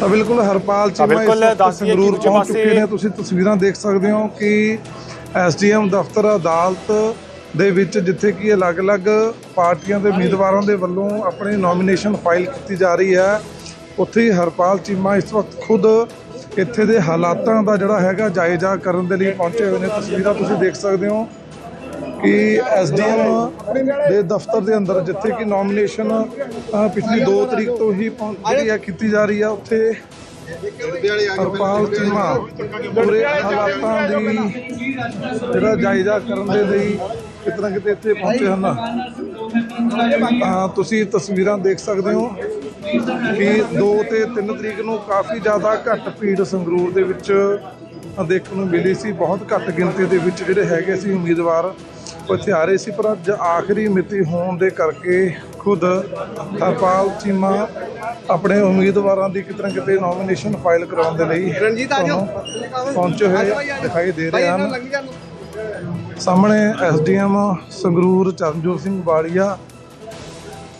ਤਾਂ ਬਿਲਕੁਲ ਹਰਪਾਲ ਚੀਮਾ ਬਿਲਕੁਲ ਦੱਸ ਦਈਏ ਕਿ ਦੂਜੇ ਪਾਸੇ- ਚੁੱਕੇ ਨੇ। ਤੁਸੀਂ ਤਸਵੀਰਾਂ ਦੇਖ ਸਕਦੇ ਹੋ ਕਿ ਐਸਡੀਐਮ ਦਫ਼ਤਰ ਅਦਾਲਤ ਦੇ ਵਿੱਚ ਜਿੱਥੇ ਕਿ ਅਲੱਗ-ਅਲੱਗ ਪਾਰਟੀਆਂ ਦੇ ਉਮੀਦਵਾਰਾਂ ਦੇ ਵੱਲੋਂ ਆਪਣੀ ਨੋਮੀਨੇਸ਼ਨ ਫਾਈਲ ਕੀਤੀ ਜਾ ਰਹੀ ਹੈ ਉੱਥੇ ਹੀ ਹਰਪਾਲ ਚੀਮਾ ਇਸ ਵਕਤ ਖੁਦ ਇੱਥੇ ਦੇ ਹਾਲਾਤਾਂ ਦਾ ਜਿਹੜਾ ਹੈਗਾ ਜਾਇਜ਼ਾ ਕਰਨ ਦੇ ਲਈ ਪਹੁੰਚੇ ਹੋਏ ਨੇ। ਤਸਵੀਰਾਂ ਤੁਸੀਂ ਦੇਖ ਸਕਦੇ ਹੋ। ਕਿ ਐਸਡੀਐਮ ਦੇ ਦਫ਼ਤਰ ਦੇ ਅੰਦਰ ਜਿੱਥੇ ਕਿ ਨੋਮੀਨੇਸ਼ਨ ਪਿਛਲੀ 2 ਤਰੀਕ ਤੋਂ ਹੀ ਪਹੁੰਚ- ਜਿਹੜੀ ਹੈ ਕੀਤੀ ਜਾ ਰਹੀ ਆ, ਉੱਥੇ ਹਰਪਾਲ ਚੀਮਾ ਪੂਰੇ ਹਾਲਾਤਾਂ ਦੀ ਜਿਹੜਾ ਜਾਇਜ਼ਾ ਕਰਨ ਦੇ ਲਈ ਕਿਤਨਾ ਕਿਤੇ ਇੱਥੇ ਪਹੁੰਚੇ ਹਨ। ਤਾਂ ਤੁਸੀਂ ਤਸਵੀਰਾਂ ਦੇਖ ਸਕਦੇ ਹੋ ਕਿ 2 ਤੇ 3 ਤਰੀਕ ਨੂੰ ਕਾਫੀ ਜ਼ਿਆਦਾ ਘੱਟ ਭੀੜ ਸੰਗਰੂਰ ਦੇ ਵਿੱਚ ਦੇਖਣ ਨੂੰ ਮਿਲੀ ਸੀ, ਬਹੁਤ ਘੱਟ ਗਿਣਤੀ ਦੇ ਵਿੱਚ ਜਿਹੜੇ ਹੈਗੇ ਸੀ ਉਮੀਦਵਾਰ। ਇੱਥੇ ਆ ਰਹੇ ਸੀ ਪਰ ਅੱਜ ਆਖਰੀ ਮਿਤੀ ਹੋਣ ਦੇ ਕਰਕੇ ਖੁਦ ਹਰਪਾਲ ਚੀਮਾ ਆਪਣੇ ਉਮੀਦਵਾਰਾਂ ਦੀ ਕਿਤੇ ਨਾ ਕਿਤੇ ਨੋਮੀਨੇਸ਼ਨ ਫਾਈਲ ਕਰਾਉਣ ਦੇ ਲਈ ਰਣਜੀਤ ਆ ਜਾਓ। ਤੁਹਾਨੂੰ ਪਹੁੰਚੇ ਹੋਏ ਦਿਖਾਈ ਦੇ ਰਹੇ ਹਨ। ਸਾਹਮਣੇ ਐਸਡੀਐਮ ਸੰਗਰੂਰ ਚਰਨਜੋਤ ਸਿੰਘ ਬਾੜੀਆ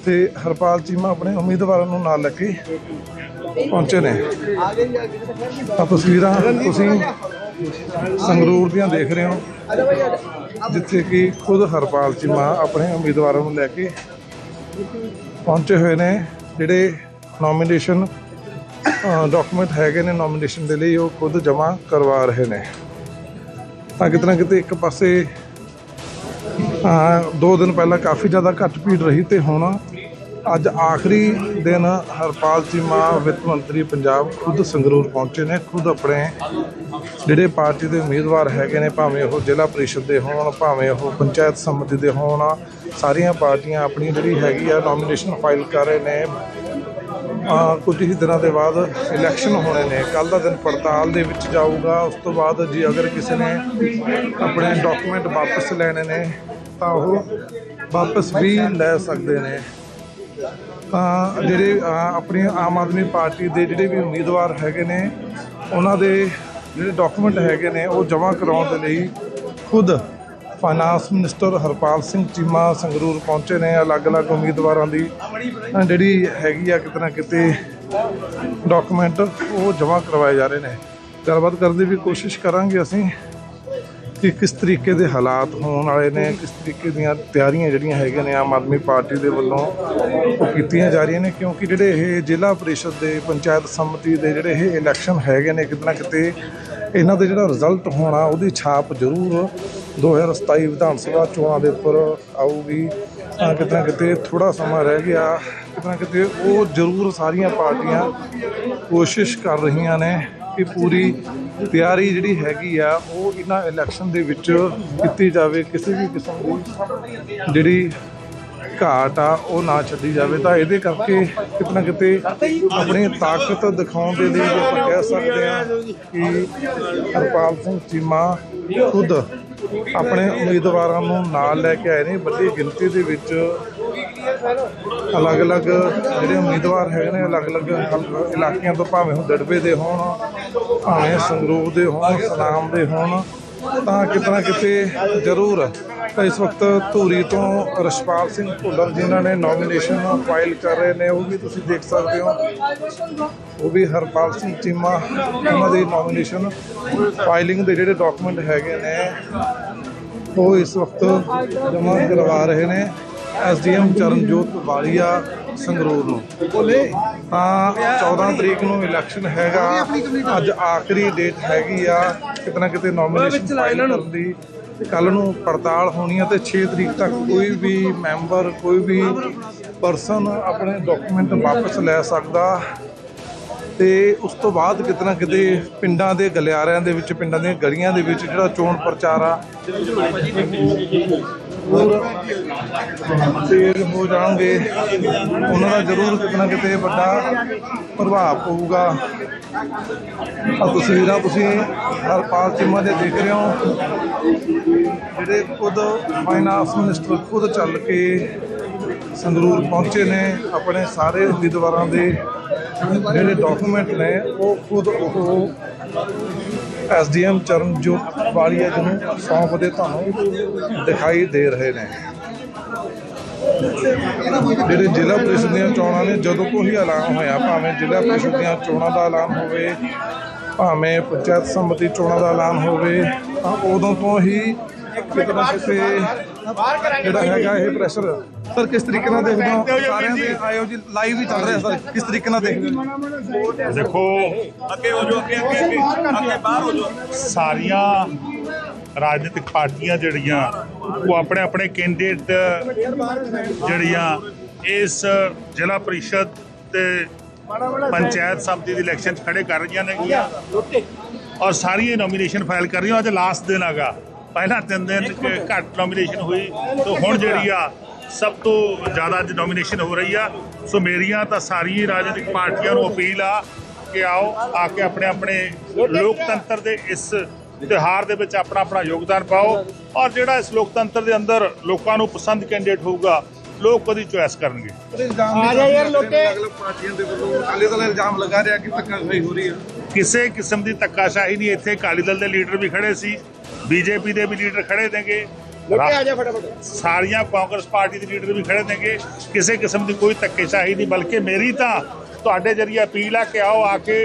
ਤੇ ਹਰਪਾਲ ਚੀਮਾ ਆਪਣੇ ਉਮੀਦਵਾਰਾਂ ਨੂੰ ਨਾਲ ਲੈ ਕੇ ਪਹੁੰਚੇ ਨੇ। ਤਾਂ ਤਸਵੀਰਾਂ ਤੁਸੀਂ ਸੰਗਰੂਰ ਦੀਆਂ ਦੇਖ ਰਹੇ ਹੋ। ਜਿੱਥੇ ਕਿ ਖੁਦ ਹਰਪਾਲ ਚੀਮਾ ਆਪਣੇ ਉਮੀਦਵਾਰਾਂ ਨੂੰ ਲੈ ਕੇ ਪਹੁੰਚੇ ਹੋਏ ਨੇ। ਜਿਹੜੇ ਨੋਮੀਨੇਸ਼ਨ ਡਾਕੂਮੈਂਟ ਹੈਗੇ ਨੇ ਨੋਮੀਨੇਸ਼ਨ ਦੇ ਲਈ, ਉਹ ਖੁਦ ਜਮ੍ਹਾਂ ਕਰਵਾ ਰਹੇ ਨੇ। ਤਾਂ ਕਿਤੇ ਨਾ ਕਿਤੇ ਇੱਕ ਪਾਸੇ ਦੋ ਦਿਨ ਪਹਿਲਾਂ ਕਾਫੀ ਜ਼ਿਆਦਾ ਘੱਟ ਭੀੜ ਰਹੀ ਤੇ ਹੁਣ ਅੱਜ ਆਖਰੀ ਦਿਨ ਹਰਪਾਲ ਚੀਮਾ ਵਿੱਤ ਮੰਤਰੀ ਪੰਜਾਬ ਖੁਦ ਸੰਗਰੂਰ ਪਹੁੰਚੇ ਨੇ, ਖੁਦ ਆਪਣੇ ਜਿਹੜੇ ਪਾਰਟੀ ਦੇ ਉਮੀਦਵਾਰ ਹੈਗੇ ਨੇ, ਭਾਵੇਂ ਉਹ ਜ਼ਿਲ੍ਹਾ ਪਰਿਸ਼ਦ ਦੇ ਹੋਣ, ਭਾਵੇਂ ਉਹ ਪੰਚਾਇਤ ਸਮਿਤੀ ਦੇ ਹੋਣ, ਸਾਰੀਆਂ ਪਾਰਟੀਆਂ ਆਪਣੀ ਜਿਹੜੀ ਹੈਗੀ ਆ ਨੋਮੀਨੇਸ਼ਨ ਫਾਈਲ ਕਰ ਰਹੇ ਨੇ। ਕੁਝ ਹੀ ਦਿਨਾਂ ਦੇ ਬਾਅਦ ਇਲੈਕਸ਼ਨ ਹੋਣੇ ਨੇ। ਕੱਲ ਦਾ ਦਿਨ ਪੜਤਾਲ ਦੇ ਵਿੱਚ ਜਾਊਗਾ। ਉਸ ਤੋਂ ਬਾਅਦ ਜੀ ਅਗਰ ਕਿਸੇ ਨੇ ਆਪਣੇ ਡਾਕੂਮੈਂਟ ਵਾਪਸ ਲੈਣੇ ਨੇ, ਤਾਂ ਉਹ ਵਾਪਸ ਵੀ ਲੈ ਸਕਦੇ ਨੇ। ਤਾਂ ਜਿਹੜੇ ਆਪਣੀ ਆਮ ਆਦਮੀ ਪਾਰਟੀ ਦੇ ਜਿਹੜੇ ਵੀ ਉਮੀਦਵਾਰ ਹੈਗੇ ਨੇ, ਉਹਨਾਂ ਦੇ ਜਿਹੜੇ ਡਾਕੂਮੈਂਟ ਹੈਗੇ ਨੇ, ਉਹ ਜਮ੍ਹਾਂ ਕਰਾਉਣ ਦੇ ਲਈ ਖੁਦ ਫਾਈਨਾਂਸ ਮਿਨਿਸਟਰ ਹਰਪਾਲ ਸਿੰਘ ਚੀਮਾ ਸੰਗਰੂਰ ਪਹੁੰਚੇ ਨੇ, ਅਲੱਗ-ਅਲੱਗ ਉਮੀਦਵਾਰਾਂ ਦੀ ਜਿਹੜੀ ਹੈਗੀ ਆ ਕਿਤੇ ਨਾ ਕਿਤੇ ਡਾਕੂਮੈਂਟ ਉਹ ਜਮ੍ਹਾਂ ਕਰਵਾਏ ਜਾ ਰਹੇ ਨੇ। ਗੱਲਬਾਤ ਕਰਨ ਦੀ ਵੀ ਕੋਸ਼ਿਸ਼ ਕਰਾਂਗੇ ਅਸੀਂ। ਕਿ ਕਿਸ ਤਰੀਕੇ ਦੇ ਹਾਲਾਤ ਹੋਣ ਵਾਲੇ ਨੇ, ਕਿਸ ਤਰੀਕੇ ਦੀਆਂ ਤਿਆਰੀਆਂ ਜਿਹੜੀਆਂ ਹੈਗੀਆਂ ਨੇ ਆਮ ਆਦਮੀ ਪਾਰਟੀ ਦੇ ਵੱਲੋਂ ਉਹ ਕੀਤੀਆਂ ਜਾ ਰਹੀਆਂ ਨੇ, ਕਿਉਂਕਿ ਜਿਹੜੇ ਇਹ ਜ਼ਿਲ੍ਹਾ ਪਰਿਸ਼ਦ ਦੇ, ਪੰਚਾਇਤ ਸਮਿਤੀ ਦੇ ਜਿਹੜੇ ਇਹ ਇਲੈਕਸ਼ਨ ਹੈਗੇ ਨੇ ਕਿਤੇ ਨਾ ਕਿਤੇ, ਇਹਨਾਂ ਦੇ ਜਿਹੜਾ ਰਿਜ਼ਲਟ ਹੋਣਾ ਉਹਦੀ ਛਾਪ ਜ਼ਰੂਰ 2027 ਵਿਧਾਨ ਸਭਾ ਚੋਣਾਂ ਦੇ ਉੱਪਰ ਆਊਗੀ। ਤਾਂ ਕਿਤੇ ਨਾ ਕਿਤੇ ਥੋੜਾ ਸਮਾਂ ਰਹਿ ਗਿਆ ਕਿਤੇ ਨਾ ਕਿਤੇ ਉਹ ਜ਼ਰੂਰ ਸਾਰੀਆਂ ਪਾਰਟੀਆਂ ਕੋਸ਼ਿਸ਼ ਕਰ ਰਹੀਆਂ ਨੇ ਕਿ ਪੂਰੀ ਤਿਆਰੀ ਜਿਹੜੀ ਹੈਗੀ ਆ, ਉਹ ਇਹਨਾਂ ਇਲੈਕਸ਼ਨ ਦੇ ਵਿੱਚ ਕੀਤੀ ਜਾਵੇ, ਕਿਸੇ ਵੀ ਕਿਸਮ ਦੀ ਜਿਹੜੀ ਘਾਟ ਆ, ਉਹ ਨਾ ਛੱਡੀ ਜਾਵੇ। ਤਾਂ ਇਹਦੇ ਕਰਕੇ ਕਿਤੇ ਨਾ ਕਿਤੇ ਆਪਣੀ ਤਾਕਤ ਦਿਖਾਉਣ ਦੇ ਲਈ ਜੇ ਆਪਾਂ ਕਹਿ ਸਕਦੇ ਆ ਕਿ ਹਰਪਾਲ ਸਿੰਘ ਚੀਮਾ ਖੁਦ ਆਪਣੇ ਉਮੀਦਵਾਰਾਂ ਨੂੰ ਨਾਲ ਲੈ ਕੇ ਆਏ ਨੇ, ਵੱਡੀ ਗਿਣਤੀ ਦੇ ਵਿੱਚ ਅਲੱਗ-ਅਲੱਗ ਜਿਹੜੇ ਉਮੀਦਵਾਰ ਹੈਗੇ ਨੇ, ਅਲੱਗ-ਅਲੱਗ ਇਲਾਕਿਆਂ ਤੋਂ ਭਾਵੇਂ ਉਹ ਦੜਬੇ ਦੇ ਹੋਣ, ਭਾਵੇਂ ਸੰਗਰੂਰ ਦੇ ਹੋਣ ਸਨਾਮ ਦੇ ਹੋਣ, ਤਾਂ ਕਿਤੇ ਨਾ ਕਿਤੇ ਜ਼ਰੂਰ ਤਾਂ ਇਸ ਵਕਤ ਧੂਰੀ ਤੋਂ ਰਸ਼ਪਾਲ ਸਿੰਘ ਭੁੱਲਰ ਜਿਨ੍ਹਾਂ ਨੇ ਨੋਮੀਨੇਸ਼ਨ ਫਾਈਲ ਕਰ ਰਹੇ ਨੇ, ਉਹ ਵੀ ਤੁਸੀਂ ਦੇਖ ਸਕਦੇ ਹੋ। ਉਹ ਵੀ ਹਰਪਾਲ ਸਿੰਘ ਚੀਮਾ, ਉਹਨਾਂ ਦੀ ਨੋਮੀਨੇਸ਼ਨ ਫਾਈਲਿੰਗ ਦੇ ਜਿਹੜੇ ਡਾਕੂਮੈਂਟ ਹੈਗੇ ਨੇ, ਉਹ ਇਸ ਵਕਤ ਜਮ੍ਹਾਂ ਕਰਵਾ ਰਹੇ ਨੇ। ਐਸਡੀਐਮ ਚਰਨਜੋਤ ਵਾਲੀਆ ਸੰਗਰੂਰ ਨੂੰ। ਤਾਂ 14 ਤਰੀਕ ਨੂੰ ਇਲੈਕਸ਼ਨ ਹੈਗਾ। ਅੱਜ ਆਖਰੀ ਡੇਟ ਹੈਗੀ ਆ। ਕਿਤੇ ਨਾ ਕਿਤੇ ਨੋਮੀਨੇਸ਼ਨ ਫਾਈਲ ਕਰਨ ਦੀ। ਕੱਲ ਨੂੰ ਪੜਤਾਲ ਹੋਣੀ ਹੈ ਤੇ 6 ਤਰੀਕ ਤੱਕ ਕੋਈ ਵੀ ਮੈਂਬਰ ਕੋਈ ਵੀ ਪਰਸਨ ਆਪਣੇ ਡਾਕੂਮੈਂਟ ਵਾਪਸ ਲੈ ਸਕਦਾ। ਤੇ ਉਸ ਤੋਂ ਬਾਅਦ ਕਿਤੇ ਨਾ ਕਿਤੇ ਪਿੰਡਾਂ ਦੇ ਗਲਿਆਰਿਆਂ ਦੇ ਵਿੱਚ ਪਿੰਡਾਂ ਦੀਆਂ ਗਲੀਆਂ ਦੇ ਵਿੱਚ ਜਿਹੜਾ ਚੋਣ ਪ੍ਰਚਾਰ ਆ ਹੋਰ ਤੇਜ਼ ਹੋ ਜਾਣਗੇ, ਉਹਨਾਂ ਦਾ ਜ਼ਰੂਰ ਕਿਤੇ ਨਾ ਕਿਤੇ ਵੱਡਾ ਪ੍ਰਭਾਵ ਪਊਗਾ। ਆ ਤਸਵੀਰਾਂ ਤੁਸੀਂ ਹਰਪਾਲ ਚੀਮਾ ਦੇ ਦੇਖ ਰਹੇ ਹੋ, ਜਿਹੜੇ ਖੁਦ ਫਾਈਨਾਂਸ ਮਿਨਿਸਟਰ ਖੁਦ ਚੱਲ ਕੇ ਸੰਗਰੂਰ ਪਹੁੰਚੇ ਨੇ, ਆਪਣੇ ਸਾਰੇ ਉਮੀਦਵਾਰਾਂ ਦੇ ਜਿਹੜੇ ਡਾਕੂਮੈਂਟ ਨੇ, ਉਹ ਖੁਦ ਉਹ ਐਸਡੀਐਮ ਚਰਨਜੋਤ ਵਾਲੀਆ ਜੀ ਨੂੰ ਸੌਂਪਦੇ ਤੁਹਾਨੂੰ ਦਿਖਾਈ ਦੇ ਰਹੇ ਨੇ। ਜਿਹੜੇ ਜ਼ਿਲ੍ਹਾ ਪ੍ਰੀਸ਼ਦ ਦੀਆਂ ਚੋਣਾਂ ਨੇ, ਜਦੋਂ ਤੋਂ ਹੀ ਐਲਾਨ ਹੋਇਆ, ਭਾਵੇਂ ਜ਼ਿਲ੍ਹਾ ਪ੍ਰੀਸ਼ਦ ਦੀਆਂ ਚੋਣਾਂ ਦਾ ਐਲਾਨ ਹੋਵੇ, ਭਾਵੇਂ ਪੰਚਾਇਤ ਸੰਮਤੀ ਚੋਣਾਂ ਦਾ ਐਲਾਨ ਹੋਵੇ, ਤਾਂ ਉਦੋਂ ਤੋਂ ਹੀ ਕਿਤੇ ਨਾ ਕਿਤੇ ਜਿਹੜਾ ਹੈਗਾ ਇਹ ਪ੍ਰੈਸ਼ਰ ਸਰ ਕਿਸ ਤਰੀਕੇ ਨਾਲ ਦੇਖਦੇ ਹੋ? ਸਾਰਿਆਂ ਦੇ ਆਇਓ ਜੀ ਲਾਈਵ ਹੀ ਚੱਲ ਰਿਹਾ ਸਰ ਕਿਸ ਤਰੀਕੇ ਨਾਲ ਦੇਖਦੇ ਹੋ? ਦੇਖੋ ਅੱਗੇ ਹੋ ਜਾਓ ਅੱਗੇ ਅੱਗੇ ਅੱਗੇ। ਅੱਗੇ ਬਾਹਰ ਹੋ ਜਾਓ। ਸਾਰੀਆਂ ਰਾਜਨੀਤਿਕ ਪਾਰਟੀਆਂ ਜਿਹੜੀਆਂ ਉਹ ਆਪਣੇ ਆਪਣੇ ਕੈਂਡੀਡੇਟ ਜਿਹੜੀਆਂ ਇਸ ਜ਼ਿਲ੍ਹਾ ਪ੍ਰੀਸ਼ਦ ਤੇ ਪੰਚਾਇਤ ਸਮਿਤੀ ਦੀ ਇਲੈਕਸ਼ਨ 'ਚ ਖੜੇ ਕਰ ਰਹੀਆਂ ਨੇਗੀਆਂ। ਔਰ ਸਾਰੀਆਂ ਨੋਮੀਨੇਸ਼ਨ ਫਾਈਲ ਕਰ ਰਹੀਆਂ। ਅੱਜ ਲਾਸਟ ਦਿਨ ਹੈਗਾ। ਪਹਿਲਾਂ ਤਿੰਨ ਦਿਨ ਘੱਟ ਨੋਮੀਨੇਸ਼ਨ ਹੋਈ। ਤੇ ਹੁਣ ਜਿਹੜੀ ਆ ਸਭ ਤੋਂ ਜ਼ਿਆਦਾ ਅੱਜ ਨੋਮੀਨੇਸ਼ਨ ਹੋ ਰਹੀ ਆ। ਸੋ ਮੇਰੀਆਂ ਤਾਂ ਸਾਰੀਆਂ ਰਾਜਨੀਤਿਕ ਪਾਰਟੀਆਂ ਨੂੰ ਅਪੀਲ ਆ ਕਿ ਆਓ ਆ ਕੇ ਆਪਣੇ ਆਪਣੇ ਲੋਕਤੰਤਰ ਦੇ ਇਸ ਤਿਉਹਾਰ ਦੇ ਵਿੱਚ ਆਪਣਾ ਆਪਣਾ ਯੋਗਦਾਨ ਪਾਓ ਔਰ ਜਿਹੜਾ ਇਸ ਲੋਕਤੰਤਰ ਦੇ ਅੰਦਰ ਲੋਕਾਂ ਨੂੰ ਪਸੰਦ ਕੈਂਡੀਡੇਟ ਹੋਊਗਾ ਲੋਕ ਉਹਦੀ ਚੁਆਇਸ ਕਰਨਗੇ। ਆ ਜਾ ਯਾਰ ਲੋਕੇ। ਅਲੱਗ ਪਾਰਟੀਆਂ ਦੇ ਵੱਲੋਂ ਅਕਾਲੀ ਦਲ ਇਲਜ਼ਾਮ ਲਗਾ ਰਿਹਾ ਕਿ ਧੱਕਾਸ਼ਾਹੀ ਹੋ ਰਹੀ ਹੈ ਕਿਸੇ ਕਿਸਮ ਦੀ ਧੱਕਾਸ਼ਾਹੀ ਨਹੀਂ ਇੱਥੇ ਅਕਾਲੀ ਦਲ ਦੇ ਲੀਡਰ ਵੀ ਖੜੇ ਸੀ ਬੀਜੇਪੀ ਦੇ ਵੀ ਲੀਡਰ ਖੜੇ ਸਾਰੀਆਂ ਕਾਂਗਰਸ ਪਾਰਟੀ ਦੇ ਲੀਡਰ ਵੀ ਖੜੇ ਨੇਗੇ। ਕਿਸੇ ਕਿਸਮ ਦੀ ਕੋਈ ਧੱਕੇਸ਼ਾਹੀ ਨਹੀਂ ਬਲਕਿ ਮੇਰੀ ਤਾਂ ਤੁਹਾਡੇ ਜਰੀਏ ਅਪੀਲ ਆ ਕਿ ਆਓ ਆ ਕੇ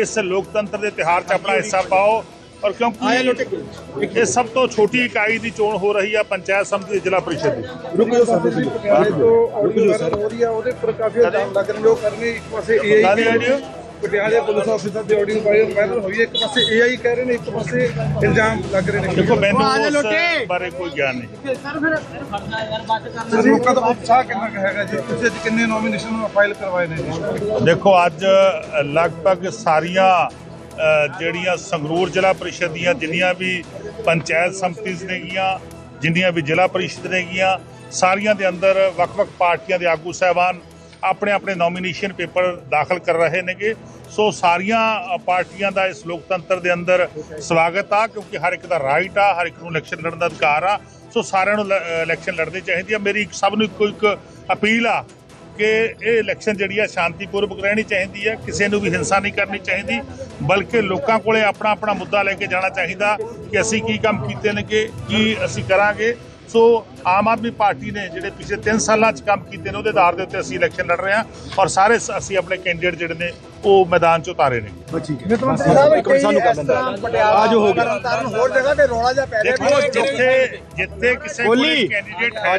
ਇਸ ਲੋਕਤੰਤਰ ਦੇ ਤਿਉਹਾਰ 'ਚ ਆਪਣਾ ਹਿੱਸਾ ਪਾਓ। ਔਰ ਕਿਉਂਕਿ ਇਹ ਸਭ ਤੋਂ ਛੋਟੀ ਇਕਾਈ ਦੀ ਚੋਣ ਹੋ ਰਹੀ ਆ ਪੰਚਾਇਤ ਸਮਿਤੀ ਦੀ ਜ਼ਿਲ੍ਹਾ ਪਰਿਸ਼ਦ ਦੀ। ਪਟਿਆਲੇ ਤੋਂ ਆਡੀਓ ਵਾਇਰਲ ਹੋ ਰਹੀ ਹੈ। ਉਹਦੇ ਪਰ ਕਾਫੀ ਇਲਜ਼ਾਮ ਲੱਗ ਰਹੇ ਨੇ ਉਹ ਕਰਨੇ ਇੱਕ ਪਾਸੇ ਕਾਹਦੀ ਏਆਈ audio? ਪਟਿਆਲੇ ਪੁਲਿਸ ਆਫਿਸਰ ਦੀ ਆਡੀਓ ਵਾਇਰਲ ਵਾਇਰਲ ਹੋਈ ਹੈ। ਇੱਕ ਪਾਸੇ ਏਆਈ ਕਹਿ ਰਹੇ ਨੇ ਇੱਕ ਪਾਸੇ ਇਲਜ਼ਾਮ ਲੱਗ ਰਹੇ ਨੇ। ਦੇਖੋ ਮੈਨੂੰ ਉਸ ਬਾਰੇ ਕੋਈ ਗਿਆਨ ਨਹੀਂ। ਸਰ ਲੋਕਾਂ ਦਾ ਉਤਸ਼ਾਹ ਕਿੰਨਾ ਕੁ ਹੈਗਾ ਜੀ? ਤੁਸੀਂ ਅੱਜ ਕਿੰਨੇ ਨੋਮੀਨੇਸ਼ਨ ਫਾਈਲ ਕਰਵਾਏ ਨੇ ਜੀ? ਦੇਖੋ ਅੱਜ ਲਗਭਗ ਸਾਰੀਆਂ ਅ, ਜਿਹੜੀਆਂ ਸੰਗਰੂਰ ਜ਼ਿਲ੍ਹਾ ਪਰਿਸ਼ਦ ਦੀਆਂ ਜਿੰਨੀਆਂ ਵੀ ਪੰਚਾਇਤ ਸਮਿਤੀਜ਼ ਨੇਗੀਆਂ ਜਿੰਨੀਆਂ ਵੀ ਜ਼ਿਲ੍ਹਾ ਪਰਿਸ਼ਦ ਨੇਗੀਆਂ ਸਾਰੀਆਂ ਦੇ ਅੰਦਰ ਵੱਖ-ਵੱਖ ਪਾਰਟੀਆਂ ਦੇ ਆਗੂ ਸਹਿਬਾਨ ਆਪਣੇ ਆਪਣੇ ਨੋਮੀਨੇਸ਼ਨ ਪੇਪਰ ਦਾਖਲ ਕਰ ਰਹੇ ਨੇਗੇ। ਸੋ ਸਾਰੀਆਂ ਪਾਰਟੀਆਂ ਦਾ ਇਸ ਲੋਕਤੰਤਰ ਦੇ ਅੰਦਰ ਸਵਾਗਤ ਆ, ਕਿਉਂਕਿ ਹਰ ਇੱਕ ਦਾ ਰਾਈਟ ਆ, ਹਰ ਇੱਕ ਨੂੰ ਇਲੈਕਸ਼ਨ ਲੜਨ ਦਾ ਅਧਿਕਾਰ ਆ। ਸੋ ਸਾਰਿਆਂ ਨੂੰ ਇਲੈਕਸ਼ਨ ਲੜਨੀ ਚਾਹੀਦੀ ਆ। ਮੇਰੀ ਇੱਕ, ਸਭ ਨੂੰ ਇੱਕੋ ਇੱਕ ਅਪੀਲ ਆ ਕਿ ਇਹ ਇਲੈਕਸ਼ਨ ਜਿਹੜੀ ਆ ਸ਼ਾਂਤੀਪੂਰਵਕ ਰਹਿਣੀ ਚਾਹੀਦੀ ਹੈ ਕਿਸੇ ਨੂੰ ਵੀ ਹਿੰਸਾ ਨਹੀਂ ਕਰਨੀ ਚਾਹੀਦੀ, ਬਲਕਿ ਲੋਕਾਂ ਕੋਲੇ ਆਪਣਾ ਆਪਣਾ ਮੁੱਦਾ ਲੈ ਕੇ ਜਾਣਾ ਚਾਹੀਦਾ ਕਿ ਅਸੀਂ ਕੀ ਕੰਮ ਕੀਤੇ ਨੇ ਕਿ ਕੀ ਅਸੀਂ ਕਰਾਂਗੇ। ਸੋ ਆਮ ਆਦਮੀ ਪਾਰਟੀ ਨੇ ਜਿਹੜੇ ਪਿਛਲੇ 3 ਸਾਲਾਂ 'ਚ ਕੰਮ ਕੀਤੇ ਨੇ ਉਹਦੇ ਆਧਾਰ ਦੇ ਉੱਤੇ ਅਸੀਂ ਇਲੈਕਸ਼ਨ ਲੜ ਰਹੇ ਹਾਂ ਔਰ ਸਾਰੇ ਅਸੀਂ ਆਪਣੇ ਕੈਂਡੀਡੇਟ ਜਿਹੜੇ ਨੇ ਉਹ ਮੈਦਾਨ 'ਚ ਉਤਾਰੇ ਨੇ। ਆਜੋ ਹੋ ਗਿਆ। ਹੋਰ ਜਗ੍ਹਾ ਤੇ ਰੌਲਾ ਜਿਹਾ ਪੈ ਦੇਖੋ ਜਿੱਥੇ ਜਿੱਥੇ ਕਿਸੇ ਕੋਈ ਕੈਂਡੀਡੇਟ ਹੈ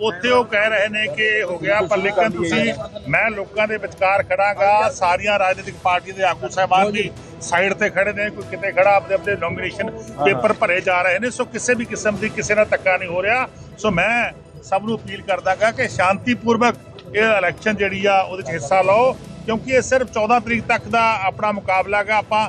ਉੱਥੇ ਉਹ ਕਹਿ ਰਹੇ ਨੇ ਕਿ ਇਹ ਹੋ ਗਿਆ, ਪਰ ਲੇਕਿਨ ਤੁਸੀਂ, ਮੈਂ ਲੋਕਾਂ ਦੇ ਵਿਚਕਾਰ ਖੜਾਂਗਾ, ਸਾਰੀਆਂ ਰਾਜਨੀਤਿਕ ਪਾਰਟੀਆਂ ਦੇ ਆਗੂ ਸਾਹਿਬਾਨ ਵੀ ਸਾਈਡ ਤੇ ਖੜੇ ਨੇ, ਕੋਈ ਕਿਤੇ ਖੜਾ ਆਪਣੇ ਆਪਣੇ ਨੋਮੀਨੇਸ਼ਨ ਪੇਪਰ ਭਰੇ ਜਾ ਰਹੇ ਨੇ, ਸੋ ਕਿਸੇ ਵੀ ਕਿਸਮ ਦੀ ਕਿਸੇ ਨਾਲ ਧੱਕਾ ਨਹੀਂ ਹੋ ਰਿਹਾ। ਸੋ ਮੈਂ ਸਭ ਨੂੰ ਅਪੀਲ ਕਰਦਾਗਾ ਕਿ ਸ਼ਾਂਤੀਪੂਰਵਕ ਇਹ ਇਲੈਕਸ਼ਨ ਜਿਹੜੀ ਆ, ਉਹਦੇ ਵਿੱਚ ਹਿੱਸਾ ਲਓ, ਕਿਉਂਕਿ ਇਹ ਸਿਰਫ 14 ਤਰੀਕ ਤੱਕ ਦਾ ਆਪਣਾ ਮੁਕਾਬਲਾ ਹੈਗਾ। ਆਪਾਂ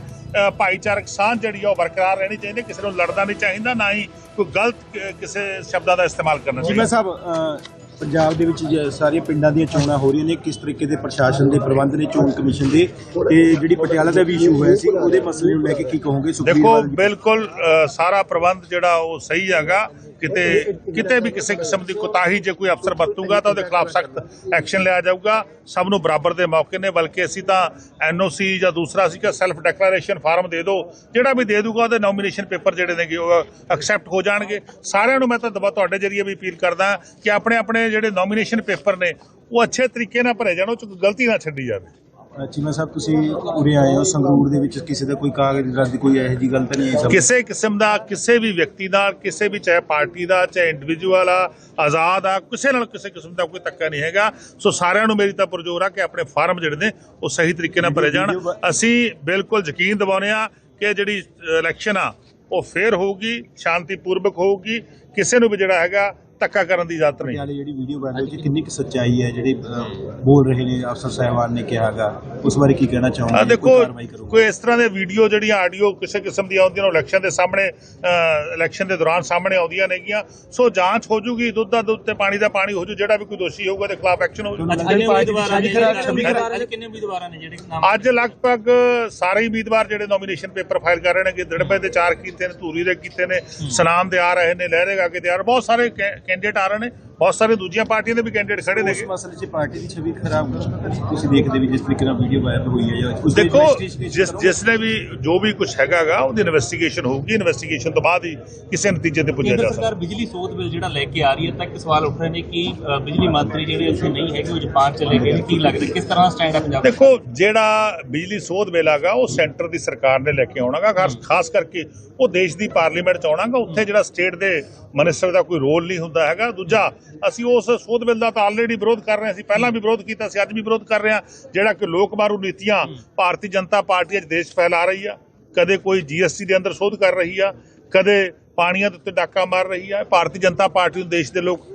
ਭਾਈਚਾਰਕ ਸਾਂਝ ਜਿਹੜੀ ਆ ਉਹ ਬਰਕਰਾਰ ਰਹਿਣੀ ਚਾਹੀਦੀ ਕਿਸੇ ਨੂੰ ਲੜਨਾ ਨਹੀਂ ਚਾਹੀਦਾ ਨਾ ਹੀ ਕੋਈ ਗਲਤ ਕਿਸੇ ਸ਼ਬਦਾਂ ਦਾ ਇਸਤੇਮਾਲ ਕਰਨਾ ਜਿਵੇਂ ਚਾਹੀਦਾ। ਸਾਹਿਬ ਅਹ, ਪੰਜਾਬ ਦੇ ਵਿੱਚ ਸਾਰੀਆਂ ਪਿੰਡਾਂ ਦੀਆਂ ਚੋਣਾਂ ਹੋ ਰਹੀਆਂ ਨੇ। ਕਿਸ ਤਰੀਕੇ ਦੇ ਪ੍ਰਸ਼ਾਸਨ ਦੇ ਪ੍ਰਬੰਧ ਨੇ ਚੋਣ ਕਮਿਸ਼ਨ ਦੇ? ਤੇ ਜਿਹੜੀ ਪਟਿਆਲਾ ਦਾ ਵੀ ਇਸ਼ੂ ਹੋਇਆ ਸੀ ਉਹਦੇ ਮਸਲੇ ਨੂੰ ਲੈ ਕੇ ਕੀ ਕਹੋਗੇ? ਸੁਖਬੀਰ ਦੇਖੋ? ਬਿਲਕੁਲ ਸਾਰਾ ਪ੍ਰਬੰਧ ਜਿਹੜਾ ਉਹ ਸਹੀ ਹੈਗਾ। ਕਿਤੇ ਕਿਤੇ ਵੀ ਕਿਸੇ ਕਿਸਮ ਦੀ ਕੁਤਾਹੀ ਜੇ ਕੋਈ ਅਫਸਰ ਵਰਤੂਗਾ ਤਾਂ ਉਹਦੇ ਖਿਲਾਫ ਸਖਤ ਐਕਸ਼ਨ ਲਿਆ ਜਾਊਗਾ। ਸਭ ਨੂੰ ਬਰਾਬਰ ਦੇ ਮੌਕੇ ਨੇ, ਬਲਕਿ ਅਸੀਂ ਤਾਂ ਐਨਓਸੀ ਜਾਂ ਦੂਸਰਾ ਸੀ ਕਿ ਸੈਲਫ ਡੈਕਲੇਰੇਸ਼ਨ ਫਾਰਮ ਦੇ ਦਿਓ। ਜਿਹੜਾ ਵੀ ਦੇ ਦੂਗਾ, ਉਹਦੇ ਨੋਮੀਨੇਸ਼ਨ ਪੇਪਰ ਜਿਹੜੇ ਨੇਗੇ ਉਹ ਐਕਸੈਪਟ ਹੋ ਜਾਣਗੇ। ਸਾਰਿਆਂ ਨੂੰ ਮੈਂ ਤਾਂ ਦਬਾ ਤੁਹਾਡੇ ਜਰੀਏ ਵੀ ਅਪੀਲ ਕਰਦਾ ਕਿ ਆਪਣੇ ਆਪਣੇ ਜਿਹੜੇ ਨੋਮੀਨੇਸ਼ਨ ਪੇਪਰ ਨੇ, ਉਹ ਅੱਛੇ ਤਰੀਕੇ ਨਾਲ ਭਰੇ ਜਾਣ, ਉਹ ਚ ਗਲਤੀ ਨਾ ਛੱਡੀ ਜਾਵੇ। ਚੀਮਾ ਸਾਹਿਬ ਤੁਸੀਂ ਉਰੇ ਆਏ ਹੋ ਸੰਗਰੂਰ ਦੇ ਵਿੱਚ ਕਿਸੇ ਦਾ ਕੋਈ ਕਾਗਜ਼ ਰੱਦ ਕੋਈ ਇਹੋ ਜੀ ਗੱਲ ਤਾਂ ਨਹੀਂ ਆਈ ਸਭ ਕਿਸੇ ਕਿਸਮ ਦਾ ਕਿਸੇ ਵੀ ਵਿਅਕਤੀ ਨਾਲ ਕਿਸੇ ਵੀ ਚਾਹੇ ਪਾਰਟੀ ਦਾ ਚਾਹੇ ਇੰਡੀਵਿਜੂਅਲ ਆ ਆਜ਼ਾਦ ਆ ਕਿਸੇ ਨਾਲ ਕਿਸੇ ਕਿਸਮ ਦਾ ਕੋਈ ਧੱਕਾ ਨਹੀਂ ਹੈਗਾ। ਸੋ ਸਾਰਿਆਂ ਨੂੰ ਮੇਰੀ ਤਾਂ ਪੁਰਜੋਰ ਆ ਕਿ ਆਪਣੇ ਫਾਰਮ ਜਿਹੜੇ ਨੇ ਉਹ ਸਹੀ ਤਰੀਕੇ ਨਾਲ ਭਰੇ ਜਾਣ। ਅਸੀਂ ਬਿਲਕੁਲ ਯਕੀਨ ਦਿਵਾਉਂਦੇ ਆ ਕਿ ਜਿਹੜੀ ਇਲੈਕਸ਼ਨ ਆ ਉਹ ਫੇਅਰ ਹੋਊਗੀ ਸ਼ਾਂਤੀਪੂਰਵਕ ਹੋਊਗੀ। ਕਿਸੇ ਨੂੰ ਵੀ ਜਿਹੜਾ ਹੈਗਾ ਧੱਕਾ ਕਰਨ ਦੀ ਇਜਾਜ਼ਤ ਨਹੀਂ। ਪਟਿਆਲੇ ਜਿਹੜੀ ਵੀਡੀਓ ਵਾਇਰਲ ਹੋਈ ਕਿੰਨੀ ਕੁ ਸੱਚਾਈ ਹੈ ਜਿਹੜੀ ਬੋਲ ਰਹੇ ਨੇ ਅਫਸਰ ਸਾਹਿਬਾਨ ਨੇ ਕਿਹਾਗਾ ਉਸ ਬਾਰੇ ਕੀ ਕਹਿਣਾ ਕੋਈ ਦੇਖੋ? ਕੋਈ ਇਸ ਤਰ੍ਹਾਂ ਦੇ ਵੀਡੀਓ ਜਿਹੜੀਆਂ ਆਡੀਓ ਕਿਸੇ ਕਿਸਮ ਦੀਆਂ ਆਉਂਦੀਆਂ ਨੇ ਇਲੈਕਸ਼ਨ ਦੇ ਸਾਹਮਣੇ ਇਲੈਕਸ਼ਨ ਦੇ ਦੌਰਾਨ ਸਾਹਮਣੇ ਆਉਂਦੀਆਂ ਨੇਗੀਆਂ। ਸੋ ਜਾਂਚ ਹੋ ਜੂਗੀ ਦੁੱਧ ਦਾ ਦੁੱਧ ਤੇ ਪਾਣੀ ਦਾ ਪਾਣੀ ਹੋ ਜੂ ਜਿਹੜਾ ਵੀ ਕੋਈ ਦੋਸ਼ੀ ਹੋਊਗਾ ਦੇ ਖਿਲਾਫ ਐਕਸ਼ਨ ਹੋ ਜੂ ਕਿੰਨੇ ਉਮੀਦਵਾਰ ਨੇ ਜਿਹੜੇ ਛੱਬੀ ਅੱਜ ਕਿੰਨੇ ਉਮੀਦਵਾਰਾਂ ਨੇ ਜਿਹੜੇ ਨਾਮ ਅੱਜ ਲਗਭਗ ਸਾਰੇ ਹੀ ਉਮੀਦਵਾਰ ਜਿਹੜੇ ਨੋਮੀਨੇਸ਼ਨ ਪੇਪਰ ਫਾਈਲ ਕਰ ਰਹੇ ਨੇ ਕਿ ਦੜਬੇ ਦੇ ਚਾਰ ਕੀਤੇ ਨੇ ਧੂਰੀ ਦੇ ਕੀਤੇ ਨੇ ਸਨਾਮ ਦੇ ਆ ਰਹੇ ਨੇ ਲਹਿਰੇਗਾ ਕੇ ਦੇ ਆ ਰਹੇ ਬਹੁਤ ਸਾਰੇ ਕੈਂਡੀਡੇਟ ਆ ਰਹੇ ਨੇ ਬਹੁਤ ਸਾਰੇ ਦੂਜੀਆਂ ਪਾਰਟੀਆਂ ਦੇ ਵੀ ਕੈਂਡੀਡੇਟ ਖੜੇ ਉਸ ਨੇਗੇ ਮਸਲੇ 'ਚ ਪਾਰਟੀ ਦੀ ਛਵੀ ਖਰਾਬ ਕਰਨਾ ਤੁਸੀਂ ਦੇਖਦੇ ਵੀ ਜਿਸ ਤਰੀਕੇ ਨਾਲ ਵੀਡੀਓ ਵਾਇਰਲ ਹੋਈ ਹੈ ਜਾਂ ਉਸ ਦੇਖੋ ਜਿਸ। ਜਿਸ ਨੇ ਵੀ ਜੋ ਵੀ ਕੁਝ ਹੈਗਾਗਾ ਉਹਦੀ ਇਨਵੈਸਟੀਗੇਸ਼ਨ ਹੋਊਗੀ। ਇਨਵੈਸਟੀਗੇਸ਼ਨ ਤੋਂ ਬਾਅਦ ਹੀ ਕਿਸੇ ਨਤੀਜੇ ਤੇ ਪੁੱਜਿਆ ਜਾ ਸਕਦਾ। ਸਰਕਾਰ ਬਿਜਲੀ ਸੋਧ ਬਿੱਲ ਜਿਹੜਾ ਲੈ ਕੇ ਆ ਰਹੀ ਹੈ ਤੱਕ ਸਵਾਲ ਉੱਠ ਰਹੇ ਨੇ ਕਿ ਬਿਜਲੀ ਮੰਤਰੀ ਜਿਹੜੇ ਉੱਥੇ ਨਹੀਂ ਹੈਗੇ ਉਹ ਜਾਪਾਨ ਚਲੇ ਗਏ ਨੇ। ਕੀ ਲੱਗਦਾ ਕਿਸ ਤਰ੍ਹਾਂ ਸਟੈਂਡ ਹੈ ਪੰਜਾਬ ਦਾ? ਦੇਖੋ ਜਿਹੜਾ ਬਿਜਲੀ ਸੋਧ ਬਿੱਲ ਹੈਗਾ ਉਹ ਸੈਂਟਰ ਦੀ ਸਰਕਾਰ ਨੇ ਲੈ ਕੇ ਆਉਣਾਗਾ। ਖਾਸ ਖਾਸ ਕਰਕੇ ਉਹ ਦੇਸ਼ ਦੀ ਪਾਰਲੀਮੈਂਟ ਚ ਆਉਣਾਗਾ। ਉੱਥੇ ਜਿਹੜਾ ਸਟੇਟ ਦੇ ਮਿਨਿਸਟਰ ਦਾ ਕੋਈ ਰੋਲ ਨਹੀਂ ਹੁੰਦਾ ਹੈਗਾ। ਦੂਜਾ ਅਸੀਂ ਉਸ ਸੋਧ ਬਿੱਲ ਦਾ ਤਾਂ ਆਲਰੇਡੀ ਵਿਰੋਧ ਕਰ ਰਹੇ ਸੀ ਪਹਿਲਾਂ ਵੀ ਵਿਰੋਧ ਕੀਤਾ ਸੀ ਅੱਜ ਵੀ ਵਿਰੋਧ ਕਰ ਰਹੇ ਹਾਂ। ਜਿਹੜਾ ਕਿ ਲੋਕ ਮਾਰੂ ਨੀਤੀਆਂ ਭਾਰਤੀ ਜਨਤਾ ਪਾਰਟੀ ਅੱਜ ਦੇਸ਼ ਫੈਲਾ ਰਹੀ ਆ। ਕਦੇ ਕੋਈ ਜੀਐਸਟੀ ਦੇ ਅੰਦਰ ਸੋਧ ਕਰ ਰਹੀ ਆ ਕਦੇ ਪਾਣੀਆਂ ਦੇ ਉੱਤੇ ਡਾਕਾ ਮਾਰ ਰਹੀ ਆ। ਭਾਰਤੀ ਜਨਤਾ ਪਾਰਟੀ ਨੂੰ ਦੇਸ਼ ਦੇ ਲੋਕ